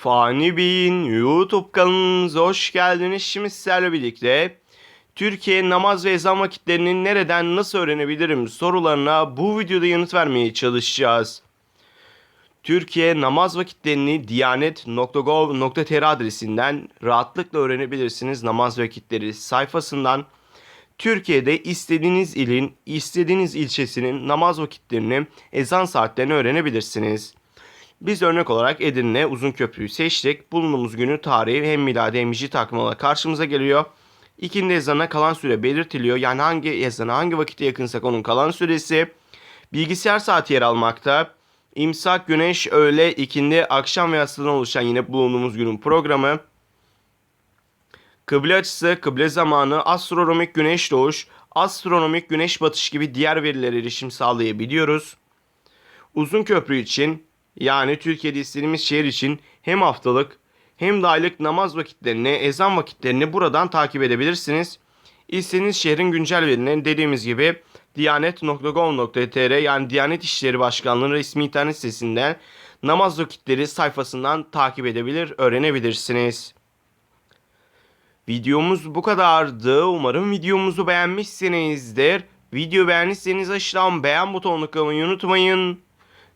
Fani Bey'in YouTube kanalımıza hoş geldiniz. Şimdi sizlerle birlikte Türkiye namaz ve ezan vakitlerini nereden nasıl öğrenebilirim sorularına bu videoda yanıt vermeye çalışacağız. Türkiye namaz vakitlerini diyanet.gov.tr adresinden rahatlıkla öğrenebilirsiniz. Namaz vakitleri sayfasından Türkiye'de istediğiniz ilin, istediğiniz ilçesinin namaz vakitlerini, ezan saatlerini öğrenebilirsiniz. Biz örnek olarak Edirne Uzunköprü'yü seçtik. Bulunduğumuz günü tarihi hem miladi hem hicri takvim olarak karşımıza geliyor. İkindi ezanına kalan süre belirtiliyor. Yani hangi ezana hangi vakitte yakınsak onun kalan süresi. Bilgisayar saati yer almakta. İmsak, güneş, öğle, ikindi, akşam ve yatsıdan oluşan yine bulunduğumuz günün programı. Kıble açısı, kıble zamanı, astronomik güneş doğuş, astronomik güneş batış gibi diğer verilere erişim sağlayabiliyoruz. Uzun köprü için yani Türkiye'de istediğimiz şehir için hem haftalık hem de aylık namaz vakitlerini, ezan vakitlerini buradan takip edebilirsiniz. İstediğiniz şehrin güncel verilerini dediğimiz gibi diyanet.gov.tr yani Diyanet İşleri Başkanlığı resmi internet sitesinden namaz vakitleri sayfasından takip edebilir, öğrenebilirsiniz. Videomuz bu kadardı. Umarım videomuzu beğenmişsinizdir. Video beğendiyseniz aşağıdan beğen butonuna tıklamayı unutmayın.